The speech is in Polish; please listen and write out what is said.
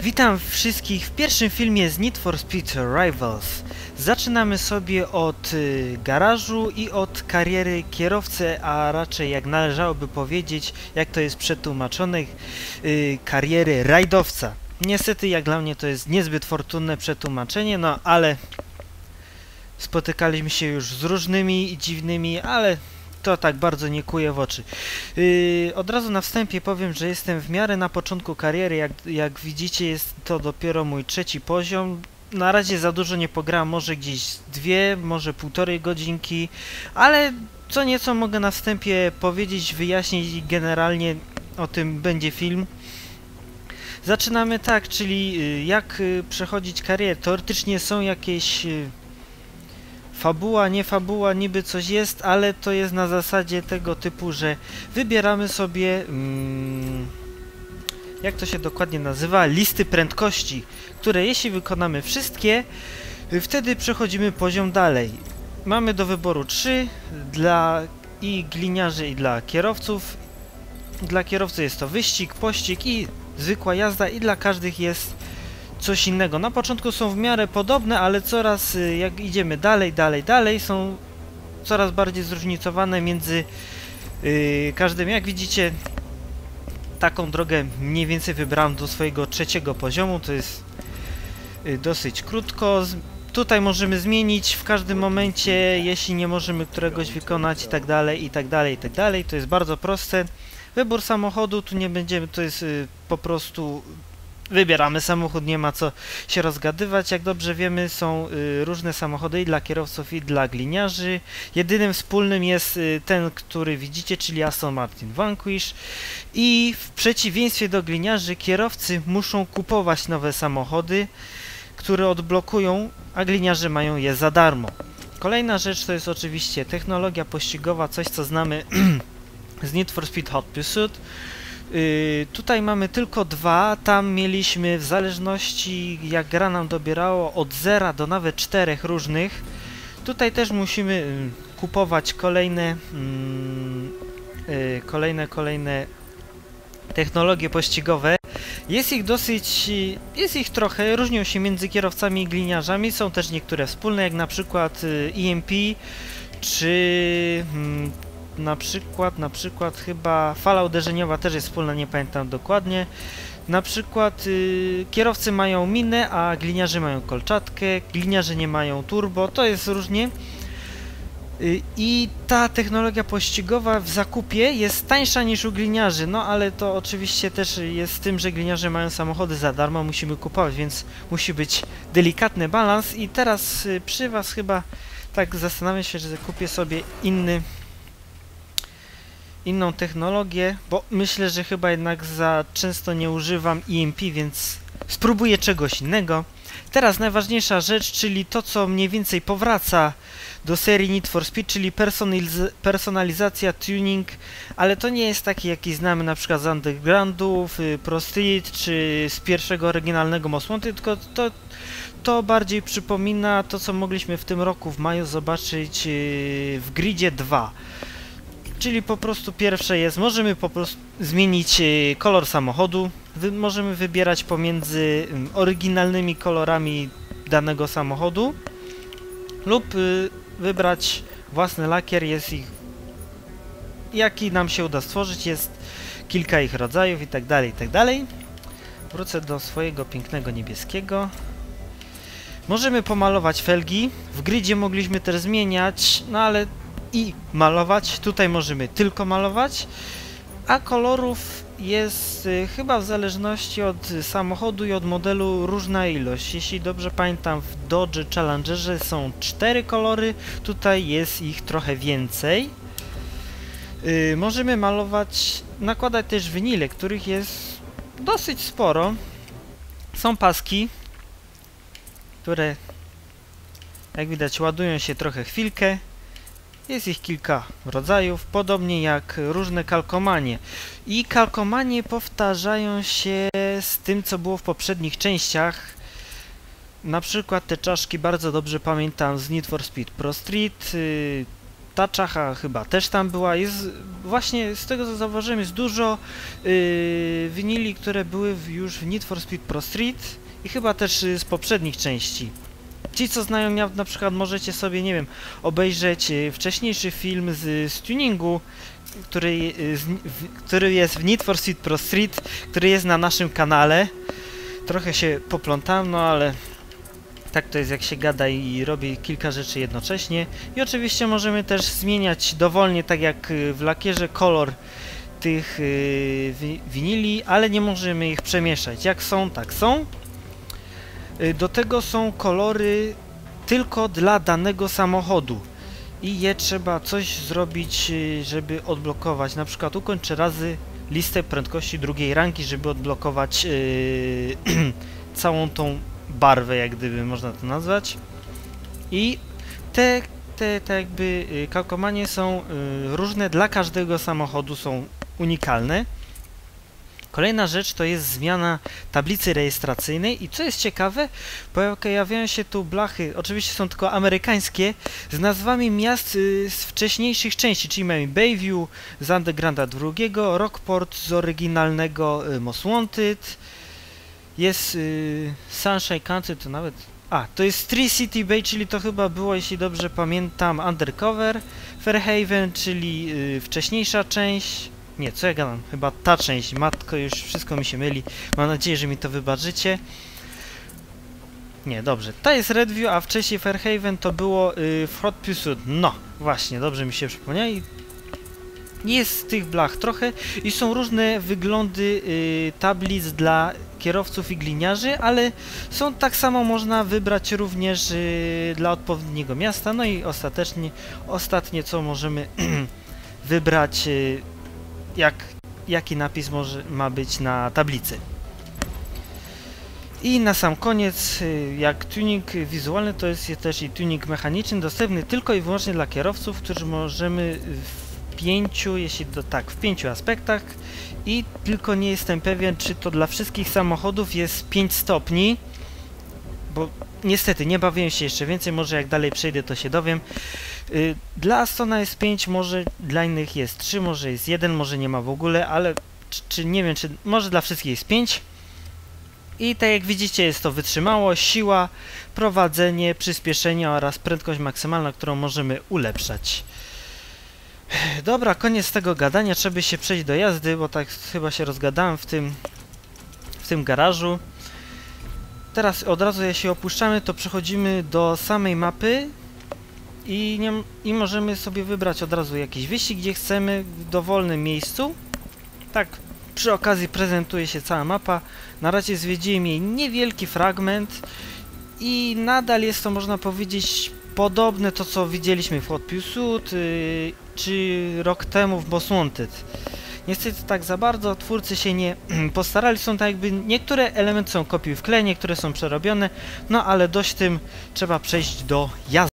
Witam wszystkich w pierwszym filmie z Need for Speed Rivals. Zaczynamy sobie od y, garażu i od kariery kierowcy, a raczej jak należałoby powiedzieć, jak to jest przetłumaczone, y, kariery rajdowca. Niestety jak dla mnie to jest niezbyt fortunne przetłumaczenie, no ale spotykaliśmy się już z różnymi dziwnymi, ale to tak bardzo nie kuje w oczy. Yy, od razu na wstępie powiem, że jestem w miarę na początku kariery. Jak, jak widzicie, jest to dopiero mój trzeci poziom. Na razie za dużo nie pograłem, może gdzieś dwie, może półtorej godzinki, ale co nieco mogę na wstępie powiedzieć, wyjaśnić generalnie o tym będzie film. Zaczynamy tak, czyli y, jak y, przechodzić karierę. Teoretycznie są jakieś y, fabuła, nie fabuła, niby coś jest, ale to jest na zasadzie tego typu, że wybieramy sobie, mm, jak to się dokładnie nazywa, listy prędkości, które jeśli wykonamy wszystkie, wtedy przechodzimy poziom dalej. Mamy do wyboru trzy dla i gliniarzy i dla kierowców. Dla kierowcy jest to wyścig, pościg i zwykła jazda i dla każdych jest coś innego. Na początku są w miarę podobne, ale coraz y, jak idziemy dalej, dalej, dalej są coraz bardziej zróżnicowane między yy, każdym. Jak widzicie, taką drogę mniej więcej wybrałem do swojego trzeciego poziomu. To jest yy, dosyć krótko. Z tutaj możemy zmienić w każdym momencie, jeśli nie możemy któregoś wykonać i tak dalej, i tak dalej, i tak dalej. To jest bardzo proste. Wybór samochodu, tu nie będziemy, to jest yy, po prostu wybieramy samochód, nie ma co się rozgadywać. Jak dobrze wiemy, są y, różne samochody i dla kierowców, i dla gliniarzy. Jedynym wspólnym jest y, ten, który widzicie, czyli Aston Martin Vanquish. I w przeciwieństwie do gliniarzy, kierowcy muszą kupować nowe samochody, które odblokują, a gliniarze mają je za darmo. Kolejna rzecz to jest oczywiście technologia pościgowa, coś co znamy z Need for Speed Hot Pursuit. Yy, tutaj mamy tylko dwa, tam mieliśmy w zależności jak gra nam dobierało od zera do nawet czterech różnych. Tutaj też musimy yy, kupować kolejne, yy, kolejne, kolejne technologie pościgowe. Jest ich dosyć, jest ich trochę, różnią się między kierowcami i gliniarzami, są też niektóre wspólne, jak na przykład EMP, czy mm, na przykład, na przykład chyba fala uderzeniowa też jest wspólna, nie pamiętam dokładnie. Na przykład y, kierowcy mają minę, a gliniarze mają kolczatkę, gliniarze nie mają turbo, to jest różnie. Y, I ta technologia pościgowa w zakupie jest tańsza niż u gliniarzy, no ale to oczywiście też jest z tym, że gliniarze mają samochody za darmo, musimy kupować, więc musi być delikatny balans i teraz y, przy Was chyba tak zastanawiam się, że kupię sobie inny inną technologię, bo myślę, że chyba jednak za często nie używam EMP, więc spróbuję czegoś innego. Teraz najważniejsza rzecz, czyli to, co mniej więcej powraca do serii Need for Speed, czyli personaliz personalizacja, tuning, ale to nie jest taki, jaki znamy na przykład z Undergroundów, y, Pro Street, czy z pierwszego oryginalnego Most Wanted, tylko to, to bardziej przypomina to, co mogliśmy w tym roku w maju zobaczyć y, w Gridzie 2. Czyli po prostu pierwsze jest, możemy po prostu zmienić e, kolor samochodu, Wy, możemy wybierać pomiędzy oryginalnymi kolorami danego samochodu lub y, wybrać własny lakier, jest ich jaki nam się uda stworzyć, jest kilka ich rodzajów i tak dalej, i tak. Wrócę do swojego pięknego niebieskiego. Możemy pomalować felgi. W gridzie mogliśmy też zmieniać, no ale i malować. Tutaj możemy tylko malować, a kolorów jest y, chyba w zależności od samochodu i od modelu różna ilość. Jeśli dobrze pamiętam, w Dodge Challengerze są cztery kolory, tutaj jest ich trochę więcej. Y, możemy malować, nakładać też winile, których jest dosyć sporo. Są paski, które jak widać ładują się trochę chwilkę. Jest ich kilka rodzajów, podobnie jak różne kalkomanie. I kalkomanie powtarzają się z tym, co było w poprzednich częściach. Na przykład te czaszki bardzo dobrze pamiętam z Need for Speed Pro Street. Y, Taczacha chyba też tam była. Jest właśnie z tego co zauważyłem jest dużo yy, winili, które były już w Need for Speed Pro Street i chyba też y, z poprzednich części. Ci co znają na przykład możecie sobie, nie wiem, obejrzeć y, wcześniejszy film z, z tuningu, który, y, z, w, który jest w Need for Speed Pro Street, który jest na naszym kanale. Trochę się poplątałem, no ale tak to jest jak się gada i robi kilka rzeczy jednocześnie. I oczywiście możemy też zmieniać dowolnie, tak jak y, w lakierze, kolor tych yy, wi winili, ale nie możemy ich przemieszać. Jak są, tak są. Yy, do tego są kolory tylko dla danego samochodu. I je trzeba coś zrobić, yy, żeby odblokować. Na przykład ukończę razy listę prędkości drugiej rangi, żeby odblokować yy, całą tą barwę, jak gdyby można to nazwać. I te, te, te jakby y, kalkomanie są y, różne dla każdego samochodu, są unikalne. Kolejna rzecz to jest zmiana tablicy rejestracyjnej i co jest ciekawe, pojawiają się tu blachy, oczywiście są tylko amerykańskie, z nazwami miast y, z wcześniejszych części, czyli mamy Bayview z Undergrounda 2, Rockport z oryginalnego y, Most Wanted, jest y, Sunshine Country, to nawet... A, to jest Tree City Bay, czyli to chyba było, jeśli dobrze pamiętam, Undercover, Fairhaven, czyli wcześniejsza część, nie, co ja gadam? Chyba ta część. Matko, już wszystko mi się myli. Mam nadzieję, że mi to wybaczycie. Nie, dobrze. Ta jest Redview, a wcześniej Fairhaven to było yy, w Hot Pursuit. No, właśnie, dobrze mi się przypomniało. I jest tych blach trochę i są różne wyglądy yy, tablic dla kierowców i gliniarzy, ale są tak samo można wybrać również yy, dla odpowiedniego miasta. No i ostatecznie, ostatnie co możemy wybrać yy, jak, jaki napis może, ma być na tablicy. I na sam koniec, y, jak tuning wizualny, to jest też i tuning mechaniczny, dostępny tylko i wyłącznie dla kierowców, którzy możemy w pięciu, jeśli to tak, w pięciu aspektach i tylko nie jestem pewien, czy to dla wszystkich samochodów jest 5 stopni, bo niestety nie bawiłem się jeszcze więcej, może jak dalej przejdę to się dowiem. Y, dla Astona jest 5, może dla innych jest 3, może jest 1, może nie ma w ogóle, ale czy, czy nie wiem, czy może dla wszystkich jest 5. I tak jak widzicie jest to wytrzymałość, siła, prowadzenie, przyspieszenie oraz prędkość maksymalna, którą możemy ulepszać. Dobra, koniec tego gadania, trzeba się przejść do jazdy, bo tak chyba się rozgadałem w tym, w tym garażu. Teraz od razu jak się opuszczamy, to przechodzimy do samej mapy i, nie, i możemy sobie wybrać od razu jakiś wyścig, gdzie chcemy, w dowolnym miejscu. Tak, przy okazji prezentuje się cała mapa. Na razie zwiedziłem jej niewielki fragment i nadal jest to, można powiedzieć, podobne to, co widzieliśmy w Hot Pursuit, yy, czy rok temu w Boss Wanted. Niestety tak za bardzo twórcy się nie postarali, są tak jakby niektóre elementy są kopiuj w klej, niektóre są przerobione, no ale dość tym trzeba przejść do jazdy.